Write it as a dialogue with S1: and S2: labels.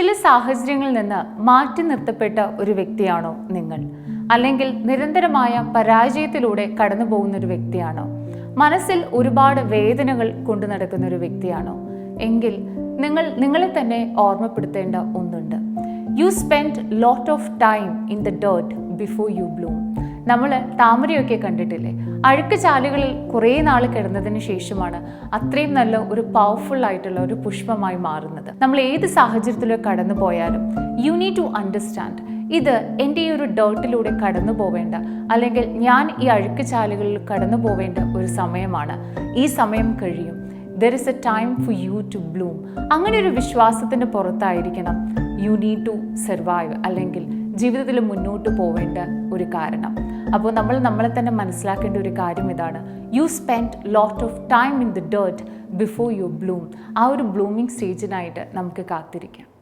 S1: ചില സാഹചര്യങ്ങളിൽ നിന്ന് മാറ്റി നിർത്തപ്പെട്ട ഒരു വ്യക്തിയാണോ നിങ്ങൾ? അല്ലെങ്കിൽ നിരന്തരമായ പരാജയത്തിലൂടെ കടന്നു പോകുന്ന ഒരു വ്യക്തിയാണോ? മനസ്സിൽ ഒരുപാട് വേദനകൾ കൊണ്ടു നടക്കുന്ന ഒരു വ്യക്തിയാണോ? എങ്കിൽ നിങ്ങൾ നിങ്ങളെ തന്നെ ഓർമ്മപ്പെടുത്തേണ്ട ഒന്നുണ്ട്. You spend lot of time in the dirt before you bloom നമ്മൾ താമരയൊക്കെ കണ്ടിട്ടില്ലേ? അഴുക്ക് ചാലുകളിൽ കുറേ നാൾ കിടന്നതിന് ശേഷമാണ് അത്രയും നല്ല ഒരു പവർഫുൾ ആയിട്ടുള്ള ഒരു പുഷ്പമായി മാറുന്നത്. നമ്മൾ ഏത് സാഹചര്യത്തിലൂടെ കടന്നു പോയാലും യു നീഡ് ടു അണ്ടർസ്റ്റാൻഡ് ഇത് എന്റെ ഈ ഒരു ഡേർട്ടിലൂടെ കടന്നു പോവേണ്ട അല്ലെങ്കിൽ ഞാൻ ഈ അഴുക്ക് ചാലുകളിൽ കടന്നു പോവേണ്ട ഒരു സമയമാണ്. ഈ സമയം കഴിയും. There is a time for you to bloom അങ്ങനെ ഒരു വിശ്വാസത്തിന്റെ പുറത്തായിരിക്കണം. യു നീഡ് ടു സർവൈവ് അല്ലെങ്കിൽ ജീവിതത്തിൽ മുന്നോട്ട് പോവേണ്ട ഒരു കാരണം. അപ്പോൾ നമ്മൾ നമ്മളെ തന്നെ മനസ്സിലാക്കേണ്ട ഒരു കാര്യം ഇതാണ്. You spend lot of time in the dirt before you bloom ആ ഒരു ബ്ലൂമിങ് സ്റ്റേജിനായിട്ട് നമുക്ക് കാത്തിരിക്കാം.